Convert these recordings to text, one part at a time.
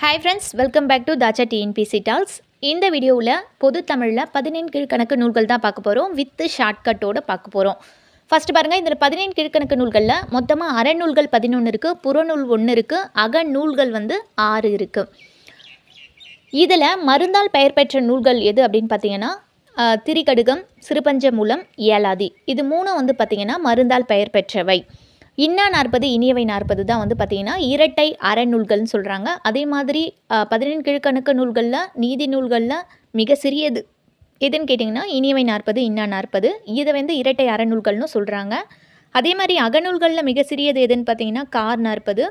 Hi friends welcome back to தாச்சா TNPC dolls இந்த வீடியோவில் பொது தமிழில் பதினேழு கீழ்கணக்கு நூல்கள் தான் பார்க்க போகிறோம் வித்து ஷார்ட்கட்டோடு பார்க்க போகிறோம் ஃபஸ்ட்டு பாருங்கள் இதில் பதினேழு கீழ்கணக்கு நூல்களில் மொத்தமாக அறநூல்கள் பதினொன்று இருக்குது புறநூல் ஒன்று இருக்குது அகநூல்கள் வந்து ஆறு இருக்குது இதில் மருந்தால் பெயர் பெற்ற நூல்கள் எது அப்படின்னு பார்த்தீங்கன்னா திரிகடுகம் சிறுபஞ்ச மூலம் ஏலாதி. இது மூணும் வந்து பார்த்திங்கன்னா மருந்தால் பெயர் பெற்றவை. இன்னா நாற்பது இனியவை நாற்பது தான் வந்து பார்த்திங்கன்னா இரட்டை அறநூல்கள்னு சொல்கிறாங்க அதே மாதிரி பதினெண் கிழக்கணக்கு நூல்களில் நீதி நூல்களில் மிக சிறியது. எதுன்னு கேட்டிங்கன்னா இனியவை நாற்பது இன்னா நாற்பது இதை வந்து இரட்டை அறநூல்கள்னு சொல்கிறாங்க அதே மாதிரி அகநூல்களில் மிக சிறியது எதுன்னு பார்த்தீங்கன்னா கார் நாற்பது.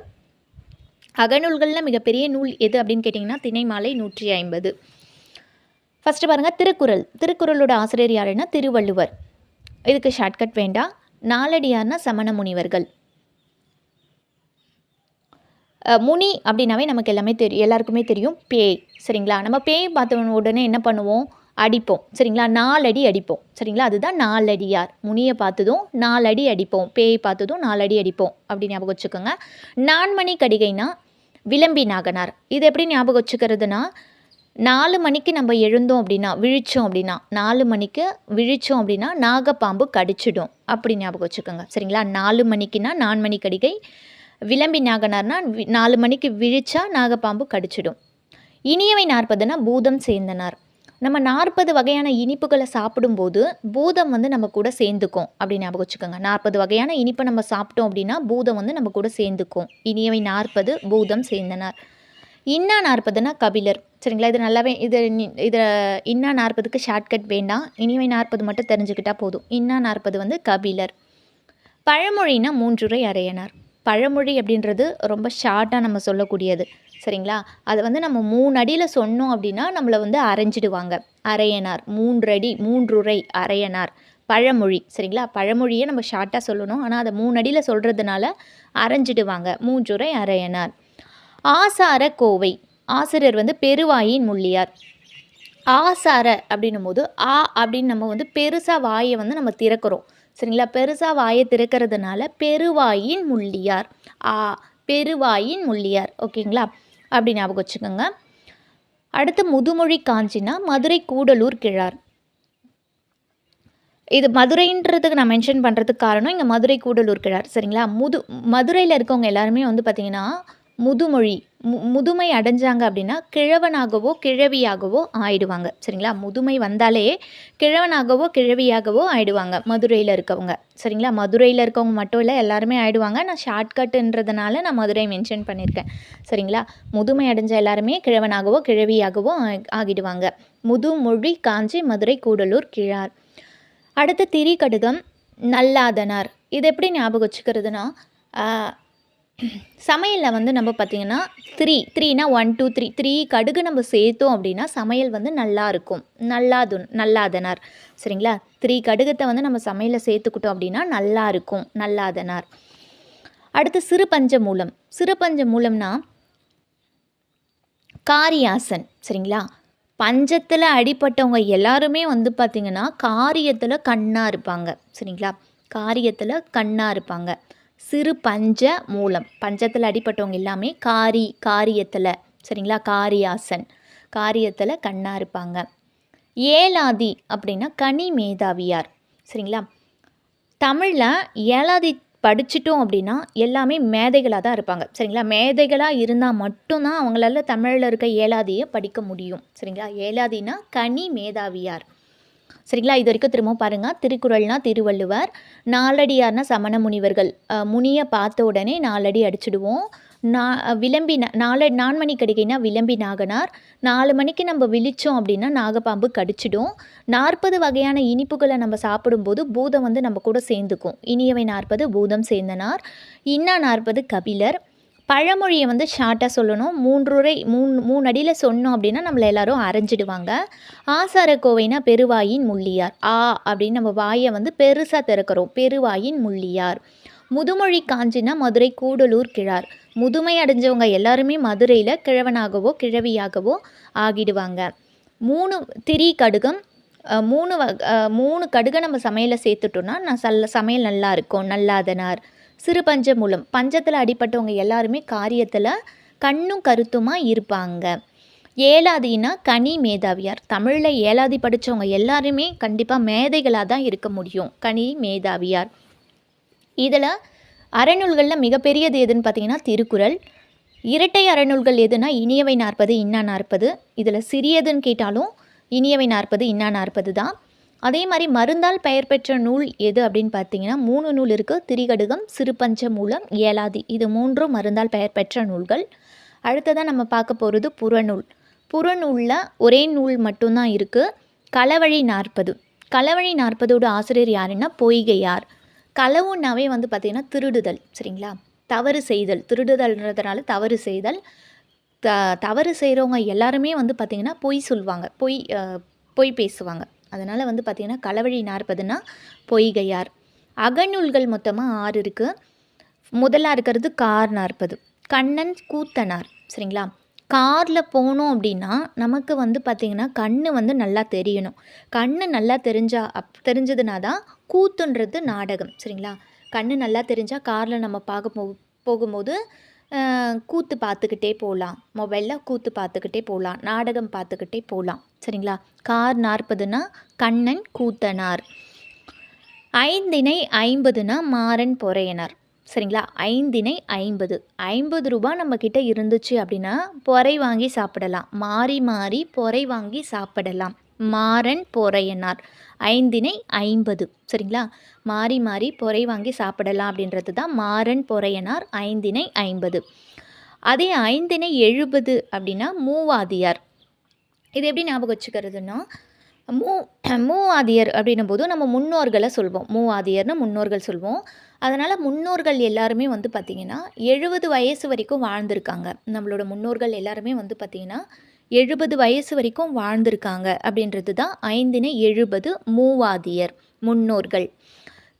அகநூல்களில் மிகப்பெரிய நூல் எது அப்படின்னு கேட்டிங்கன்னா திணைமாலை நூற்றி ஐம்பது. ஃபஸ்ட்டு பாருங்கள் திருக்குறள். திருக்குறளோட ஆசிரியர் யாருன்னா திருவள்ளுவர். இதுக்கு ஷார்ட்கட் வேண்டாம். நாலடியார்னா சமண முனிவர்கள். முனி அப்படின்னாவே நமக்கு எல்லாமே தெரியும் எல்லாருக்குமே தெரியும். பேய் சரிங்களா? நம்ம பேய் பார்த்த உடனே என்ன பண்ணுவோம்? அடிப்போம். சரிங்களா? நாலடி அடிப்போம். சரிங்களா? அதுதான் நாலடியார். முனியை பார்த்ததும் நாலடி அடிப்போம். பேய் பார்த்ததும் நாலடி அடிப்போம். அப்படி ஞாபகம் வச்சுக்கோங்க. நான்மணி கடிகைனா விளம்பி நாகனார். இது எப்படி ஞாபகம் வச்சுக்கிறதுனா நாலு மணிக்கு நம்ம எழுந்தோம் அப்படின்னா விழிச்சோம் அப்படின்னா நாலு மணிக்கு விழிச்சோம் அப்படின்னா நாகப்பாம்பு கடிச்சிடும். அப்படி ஞாபகம் வச்சுக்கோங்க. சரிங்களா? நாலு மணிக்குன்னா நான்மணி மணி கடிகை விளம்பி நாகனார்னா வி- நாலு மணிக்கு விழிச்சா நாகப்பாம்பு கடிச்சிடும். இனியவை நாற்பதுனா பூதம் சேர்ந்தனார். நம்ம நாற்பது வகையான இனிப்புகளை சாப்பிடும்போது பூதம் வந்து நம்ம கூட சேர்ந்துக்கும் அப்படின்னு ஞாபகம் வச்சுக்கோங்க. நாற்பது வகையான இனிப்பை நம்ம சாப்பிட்டோம் அப்படின்னா பூதம் வந்து நம்ம கூட சேர்ந்துக்கும். இனியவை நாற்பது பூதம் சேர்ந்தனார். இன்னா நாற்பதுனா கபிலர். சரிங்களா? இது நல்லாவே இது இதை இன்னா நாற்பதுக்கு ஷார்ட்கட் வேண்டாம். இனியவை நாற்பது மட்டும் தெரிஞ்சுக்கிட்டா போதும். இன்னா நாற்பது வந்து கபிலர். பழமொழினா மூன்றுரை அரையனார். பழமொழி அப்படின்றது ரொம்ப ஷார்ட்டாக நம்ம சொல்லக்கூடியது. சரிங்களா? அதை வந்து நம்ம மூணு அடியில் சொன்னோம் அப்படின்னா நம்மளை வந்து அரைஞ்சிடுவாங்க. அரையனார் மூன்றடி மூன்றுரை அரையனார். பழமொழி. சரிங்களா? பழமொழியை நம்ம ஷார்ட்டாக சொல்லணும். ஆனால் அதை மூணு அடியில் சொல்கிறதுனால அரைஞ்சிடுவாங்க. மூன்றுரை அரையனார். ஆசார கோவை. ஆசிரியர் வந்து பெருவாயின் முள்ளியார். ஆசார அப்படின்னும் போது ஆ அப்படின்னு நம்ம வந்து பெருசாக வாயை வந்து நம்ம திறக்கிறோம். சரிங்களா? பெருசாக வாயை திறக்கிறதுனால பெருவாயின் முள்ளியார். ஆ பெருவாயின் முள்ளியார். ஓகேங்களா? அப்படி ஞாபகம் வச்சுக்கோங்க. அடுத்து முதுமொழி காஞ்சினா மதுரை கூடலூர் கிழார். இது மதுரைன்றதுக்கு நான் மென்ஷன் பண்ணுறதுக்கு காரணம் இங்கே மதுரை கூடலூர் கிழார். சரிங்களா? முது மதுரையில் இருக்கவங்க எல்லாருமே வந்து பார்த்திங்கன்னா முதுமொழி மு முதுமை அடைஞ்சாங்க அப்படின்னா கிழவனாகவோ கிழவியாகவோ ஆயிடுவாங்க. சரிங்களா? முதுமை வந்தாலே கிழவனாகவோ கிழவியாகவோ ஆயிடுவாங்க மதுரையில் இருக்கவங்க. சரிங்களா? மதுரையில் இருக்கவங்க மட்டும் இல்லை எல்லாருமே ஆயிடுவாங்க. நான் ஷார்ட்கட்டுன்றதுனால நான் மதுரை மென்ஷன் பண்ணியிருக்கேன். சரிங்களா? முதுமை அடைஞ்ச எல்லாருமே கிழவனாகவோ கிழவியாகவோ ஆ- ஆகிடுவாங்க. முதுமொழி காஞ்சி மதுரை கூடலூர் கிழார். அடுத்து திரிகடுகம் நல்லாதனார். இது எப்படி ஞாபகம் வச்சுக்கிறதுனா சமையலில் வந்து நம்ம பார்த்திங்கன்னா த்ரீ த்ரீனா ஒன் டூ த்ரீ த்ரீ கடுகு நம்ம சேர்த்தோம் அப்படின்னா சமையல் வந்து நல்லா இருக்கும். நல்லாது நல்லாதனார். சரிங்களா? த்ரீ கடுகத்தை வந்து நம்ம சமையலில் சேர்த்துக்கிட்டோம் அப்படின்னா நல்லா இருக்கும். நல்லாதனார். அடுத்து சிறு பஞ்ச மூலம் சிறு பஞ்ச மூலம்னா காரியாசன். சரிங்களா? பஞ்சத்தில் அடிப்பட்டவங்க எல்லாருமே வந்து பார்த்திங்கன்னா காரியத்தில் கண்ணாக இருப்பாங்க. சரிங்களா? காரியத்தில் கண்ணாக இருப்பாங்க. சிறு பஞ்ச மூலம். பஞ்சத்தில் அடிபட்டவங்க எல்லாமே காரி காரியத்தில். சரிங்களா? காரியாசன். காரியத்தில் கண்ணாக இருப்பாங்க. ஏலாதி அப்படின்னா கனி மேதாவியார். சரிங்களா? தமிழில் ஏழாதி படிச்சிட்டோம் அப்படின்னா எல்லாமே மேதைகளாக தான் இருப்பாங்க. சரிங்களா? மேதைகளாக இருந்தால் மட்டும்தான் அவங்களால தமிழில் இருக்க ஏழாதியை படிக்க முடியும். சரிங்களா? ஏலாதினா கனி மேதாவியார். சரிங்களா? இது வரைக்கும் திரும்பவும் பாருங்கள் திருக்குறள்னா திருவள்ளுவர். நாலடியார்னா சமண முனிவர்கள் முனியை பார்த்த உடனே நாலடி அடிச்சிடுவோம். நா விளம்பி நால நாலு நான்மணி கடிகைனா விளம்பி நாகனார். நாலு மணிக்கு நம்ம விழிச்சோம் அப்படின்னா நாகப்பாம்பு கடிச்சிடும். நாற்பது வகையான இனிப்புகளை நம்ம சாப்பிடும்போது பூதம் வந்து நம்ம கூட சேர்ந்துக்கும். இனியவை நாற்பது பூதம் சேர்ந்தனார். இன்னா நாற்பது கபிலர். பழமொழியை வந்து ஷார்ட்டாக சொல்லணும். மூன்றுரை மூணு மூணு அடியில் சொன்னோம் அப்படின்னா நம்மளை எல்லாரும் அரைஞ்சிடுவாங்க ஆசாரக்கோவைனா பெருவாயின் முள்ளியார். ஆ அப்படின்னு நம்ம வாயை வந்து பெருசாக திறக்கிறோம். பெருவாயின் முள்ளியார். முதுமொழி காஞ்சினா மதுரை கூடலூர் கிழார். முதுமை அடைஞ்சவங்க எல்லாருமே மதுரையில் கிழவனாகவோ கிழவியாகவோ ஆகிடுவாங்க. மூணு திரி கடுகம். மூணு வ மூணு கடுகை நம்ம சமையலில் சேர்த்துட்டோன்னா நான் சல்ல சமையல் நல்லா இருக்கும். நல்லாதனார். சிறு பஞ்ச மூலம். பஞ்சத்தில் அடிப்பட்டவங்க எல்லாருமே காரியத்தில் கண்ணும் கருத்துமாக இருப்பாங்க. ஏலாதினா கனி மேதாவியார். தமிழில் ஏலாதி படித்தவங்க எல்லாருமே கண்டிப்பாக மேதைகளாக தான் இருக்க முடியும். கனி மேதாவியார். இதில் அறநூல்களில் மிகப்பெரியது எதுன்னு பார்த்தீங்கன்னா திருக்குறள். இரட்டை அறநூல்கள் எதுனா இனியவை நாற்பது இன்னா நாற்பது. இதில் சிறியதுன்னு கேட்டாலும் இனியவை நாற்பது இன்னா நாற்பது தான். அதே மாதிரி மருந்தால் பெயர் பெற்ற நூல் எது அப்படின்னு பார்த்தீங்கன்னா மூணு நூல் இருக்குது திரிகடுகம் சிறுபஞ்ச மூலம் ஏலாதி. இது மூன்றும் மருந்தால் பெயர் பெற்ற நூல்கள். அடுத்ததாக நம்ம பார்க்க போகிறது புறநூல். புறநூலில் ஒரே நூல் மட்டும்தான் இருக்குது களவழி நாற்பது. களவழி நாற்பதோட ஆசிரியர் யாருன்னா பொய்கையார். களவுன்னாவே வந்து பார்த்திங்கன்னா திருடுதல் சரிங்களா? தவறு செய்தல். திருடுதல்ன்றதுனால தவறு செய்தல். த தவறு செய்கிறவங்க எல்லாருமே வந்து பார்த்திங்கன்னா பொய் சொல்லுவாங்க பொய் பொய் பேசுவாங்க. அதனால் வந்து பார்த்திங்கன்னா களவழி நாற்பதுன்னா பொய்கையார். அகநூல்கள் மொத்தமாக ஆறு இருக்குது முதலாக இருக்கிறது கார் நாற்பது கண்ணன் கூத்தனார் சரிங்களா? காரில் போனோம் அப்படின்னா நமக்கு வந்து பார்த்திங்கன்னா கண்ணு வந்து நல்லா தெரியணும். கண்ணு நல்லா தெரிஞ்சா அப் தெரிஞ்சதுனா தான் கூத்துன்றது நாடகம் சரிங்களா? கண்ணு நல்லா தெரிஞ்சால் காரில் நம்ம பார்க்க போ போகும்போது கூத்து பார்த்துக்கிட்டே போகலாம் மொபைலில் கூத்து பார்த்துக்கிட்டே போகலாம் நாடகம் பார்த்துக்கிட்டே போகலாம் சரிங்களா? கார் நாற்பதுனா கண்ணன் கூத்தனார். ஐந்தினை ஐம்பதுனா மாறன் பொறையனார். சரிங்களா? ஐந்தினை ஐம்பது. ஐம்பது ரூபா நம்மக்கிட்ட இருந்துச்சு அப்படின்னா பொறை வாங்கி சாப்பிடலாம். மாறி மாறி பொறை வாங்கி சாப்பிடலாம். மாறன் பொறையனார் ஐந்தினை ஐம்பது. சரிங்களா? மாறி மாறி பொறை வாங்கி சாப்பிடலாம் அப்படின்றது தான் மாறன் பொறையனார் ஐந்தினை ஐம்பது. அதே ஐந்தினை எழுபது அப்படின்னா மூவாதியார். இது எப்படி ஞாபகம் வச்சுக்கிறதுனா மூ மூவாதியர் அப்படின்னும் போது நம்ம முன்னோர்களை சொல்வோம். மூவாதியர்னு முன்னோர்கள் சொல்வோம். அதனால் முன்னோர்கள் எல்லாருமே வந்து பார்த்திங்கன்னா எழுபது வயசு வரைக்கும் வாழ்ந்திருக்காங்க. நம்மளோட முன்னோர்கள் எல்லாருமே வந்து பார்த்திங்கன்னா எழுபது வயசு வரைக்கும் வாழ்ந்திருக்காங்க அப்படின்றது தான் ஐந்தினை எழுபது மூவாதியர் முன்னோர்கள்.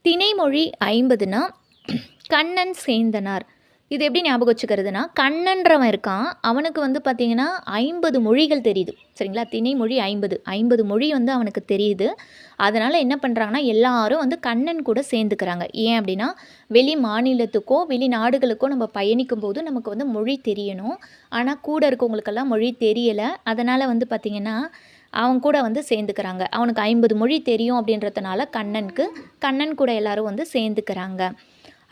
திணைமொழி ஐம்பதுனா கண்ணன் சேந்தனார். இது எப்படி ஞாபகம் வச்சுக்கிறதுனா கண்ணன்றவன் இருக்கான் அவனுக்கு வந்து பார்த்திங்கன்னா ஐம்பது மொழிகள் தெரியுது. சரிங்களா? திணைமொழி ஐம்பது. ஐம்பது மொழி வந்து அவனுக்கு தெரியுது. அதனால் என்ன பண்ணுறாங்கன்னா எல்லாரும் வந்து கண்ணன் கூட சேர்ந்துக்கிறாங்க. ஏன் அப்படின்னா வெளி மாநிலத்துக்கோ வெளி நாடுகளுக்கோ நம்ம பயணிக்கும் போது நமக்கு வந்து மொழி தெரியணும். ஆனால் கூட இருக்கவங்களுக்கெல்லாம் மொழி தெரியலை. அதனால் வந்து பார்த்திங்கன்னா அவன் கூட வந்து சேர்ந்துக்கிறாங்க. அவனுக்கு ஐம்பது மொழி தெரியும் அப்படின்றதுனால கண்ணனுக்கு கண்ணன் கூட எல்லாரும் வந்து சேர்ந்துக்கிறாங்க.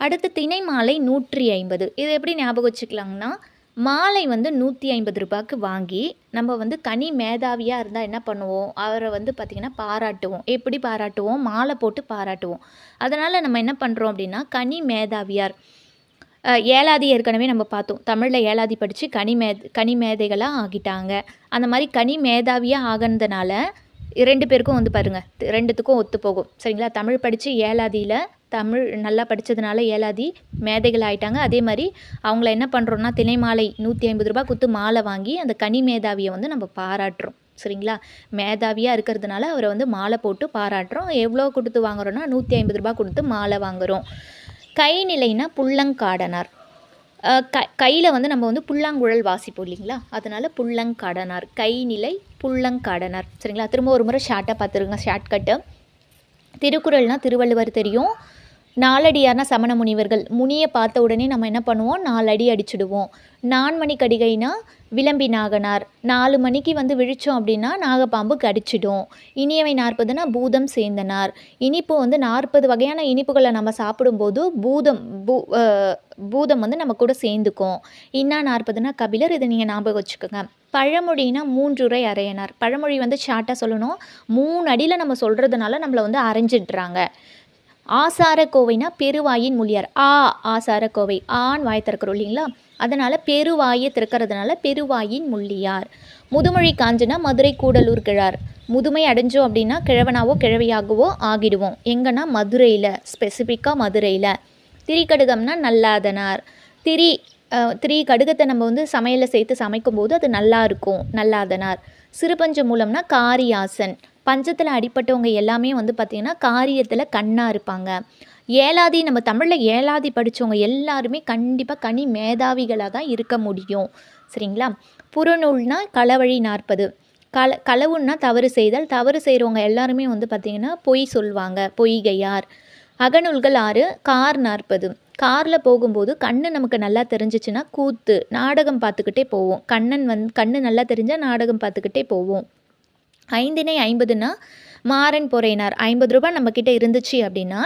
அடுத்து திணை மாலை நூற்றி ஐம்பது. இது எப்படி ஞாபகம் வச்சுக்கலாங்கன்னா மாலை வந்து நூற்றி ஐம்பது ரூபாய்க்கு வாங்கி நம்ம வந்து கனி மேதாவியாக இருந்தால் என்ன பண்ணுவோம்? அவரை வந்து பார்த்திங்கன்னா பாராட்டுவோம். எப்படி பாராட்டுவோம்? மாலை போட்டு பாராட்டுவோம். அதனால் நம்ம என்ன பண்ணுறோம் அப்படின்னா கனி மேதாவியார். ஏழாதி ஏற்கனவே நம்ம பார்த்தோம். தமிழில் ஏழாதி படித்து கனி மே கனி மேதைகளாக ஆகிட்டாங்க. அந்த மாதிரி கனி மேதாவியாக ஆகினதுனால ரெண்டு பேருக்கும் வந்து பாருங்கள் ரெண்டுத்துக்கும் ஒத்து போகும். சரிங்களா? தமிழ் படித்து ஏழாதியில் தமிழ் நல்லா படித்ததுனால ஏலாதி மேதைகள் ஆயிட்டாங்க அதே மாதிரி அவங்கள என்ன பண்ணுறோன்னா தினை மாலை நூற்றி ஐம்பது ரூபா கொடுத்து மாலை வாங்கி அந்த கனி மேதாவியை வந்து நம்ம பாராட்டுறோம். சரிங்களா? மேதாவியாக இருக்கிறதுனால அவரை வந்து மாலை போட்டு பாராட்டுறோம். எவ்வளோ கொடுத்து வாங்குறோன்னா நூற்றி ஐம்பது ரூபா கொடுத்து மாலை வாங்குறோம். கைநிலைனா புள்ளங்காடனார். க கையில் வந்து நம்ம வந்து புல்லாங்குழல் வாசிப்போம் இல்லைங்களா? அதனால் புள்ளங்காடனார். கைநிலை புள்ளங்காடனார். சரிங்களா? திரும்ப ஒரு முறை ஷார்ட்டாக பார்த்துருங்க. ஷார்ட்கட்டு திருக்குறள்னால் திருவள்ளுவர் தெரியும். நாலடியார்னா சமண முனிவர்கள். முனியை பார்த்த உடனே நம்ம என்ன பண்ணுவோம்? நாலடி அடிச்சிடுவோம். நான்மணி கடிகைனா விளம்பி நாகனார். நாலு மணிக்கு வந்து விழிச்சோம் அப்படின்னா நாகப்பாம்பு கடிச்சிடும். இனியவை நாற்பதுனா பூதம் சேர்ந்தனார். இனிப்பு வந்து நாற்பது வகையான இனிப்புகளை நம்ம சாப்பிடும்போது பூதம் பூ பூதம் வந்து நம்ம கூட சேர்ந்துக்கும். இன்னா நாற்பதுனா கபிலர் இதை நீங்கள் ஞாபகம் வச்சுக்கோங்க. பழமொழினா மூன்றுரை அரையனார். பழமொழி வந்து ஷார்ட்டாக சொல்லணும். மூணு அடியில் நம்ம சொல்கிறதுனால நம்மளை வந்து அரைஞ்சிடுறாங்க. ஆசார கோவைனா பெருவாயின் மொழியார் ஆ ஆசார கோவை ஆண் வாய் திறக்கிறோம் இல்லைங்களா? அதனால் பெருவாயை திறக்கிறதுனால பெருவாயின் முள்ளியார். முதுமொழி காஞ்சினா மதுரை கூடலூர் கிழார். முதுமை அடைஞ்சோம் அப்படின்னா கிழவனாவோ கிழவையாகவோ ஆகிடுவோம். எங்கன்னா மதுரையில் ஸ்பெசிஃபிக்காக மதுரையில். திரிகடுகம்னா நல்லாதனார். திரி திரி கடுகத்தை நம்ம வந்து சமையலில் சேர்த்து சமைக்கும்போது அது நல்லா இருக்கும் நல்லாதனார். சிறுபஞ்ச மூலம்னா காரியாசன். பஞ்சத்தில் அடிப்பட்டவங்க எல்லாமே வந்து பார்த்திங்கன்னா காரியத்தில் கண்ணாக இருப்பாங்க. ஏழாதி நம்ம தமிழில் ஏழாதி படித்தவங்க எல்லாருமே கண்டிப்பாக கனி மேதாவிகளாக தான் இருக்க முடியும். சரிங்களா? புறநூல்னா களவழி நாற்பது. கல களவுன்னா தவறு செய்தால். தவறு செய்கிறவங்க எல்லாருமே வந்து பார்த்திங்கன்னா பொய் சொல்லுவாங்க பொய்கையார். அகநூல்கள் ஆறு கார் நாற்பது. காரில் போகும்போது கண்ணு நமக்கு நல்லா தெரிஞ்சிச்சுன்னா கூத்து. நாடகம் பார்த்துக்கிட்டே போவோம். கண்ணன் வந் கண்ணு நல்லா தெரிஞ்சால் நாடகம் பார்த்துக்கிட்டே போவோம். ஐந்தினை ஐம்பதுனா மாறன் பொறையினார். ஐம்பது ரூபாய் நம்மக்கிட்ட இருந்துச்சு அப்படின்னா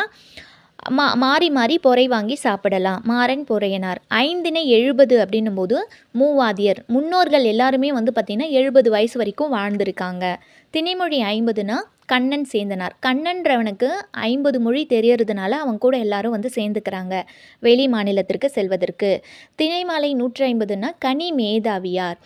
மா மாறி மாறி பொறை வாங்கி சாப்பிடலாம். மாறன் பொறையனார். ஐந்தினை எழுபது அப்படின்னும் போது மூவாதியர். முன்னோர்கள் எல்லாருமே வந்து பார்த்திங்கன்னா எழுபது வயசு வரைக்கும் வாழ்ந்திருக்காங்க. திணைமொழி ஐம்பதுனா கண்ணன் சேர்ந்தனார். கண்ணன்றவனுக்கு ஐம்பது மொழி தெரியறதுனால அவன் கூட எல்லாரும் வந்து சேர்ந்துக்கிறாங்க. வெளி மாநிலத்திற்கு செல்வதற்கு. திணைமாலை நூற்றி ஐம்பதுன்னா கனி மேதாவியார்.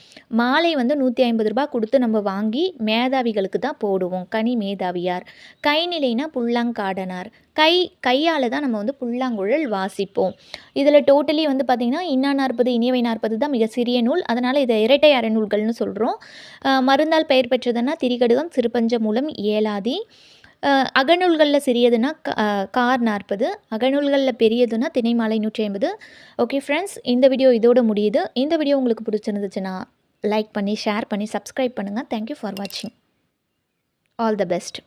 மாலை வந்து நூற்றி ஐம்பது ரூபாய் கொடுத்து நம்ம வாங்கி மேதாவிகளுக்கு தான் போடுவோம். கனி மேதாவியார். கைநிலைனா புல்லாங்காடனார். கை கையால் தான் நம்ம வந்து புல்லாங்குழல் வாசிப்போம். இதில் டோட்டலி வந்து பார்த்திங்கன்னா இன்னா நாற்பது இனியவை நாற்பது தான் மிக சிறிய நூல். அதனால் இதை இரட்டை அறநூல்கள்னு சொல்கிறோம் மருந்தால் பெயர் பெற்றதுன்னா திரிகடுகம் சிறுபஞ்ச மூலம் ஏலாதி அஹ் அகநூல்களில் சிறியதுன்னா க- கார் நாற்பது அகநூல்களில் பெரியதுன்னா திணைமாலை நூற்றி ஐம்பது ஓகே ஃப்ரெண்ட்ஸ் இந்த வீடியோ இதோட முடியுது. இந்த வீடியோ உங்களுக்கு பிடிச்சிருந்துச்சுன்னா லைக் பண்ணி ஷேர் பண்ணி சப்ஸ்கிரைப் பண்ணுங்கள் தேங்க்யூ ஃபார் வாட்சிங் ஆல் த பெஸ்ட்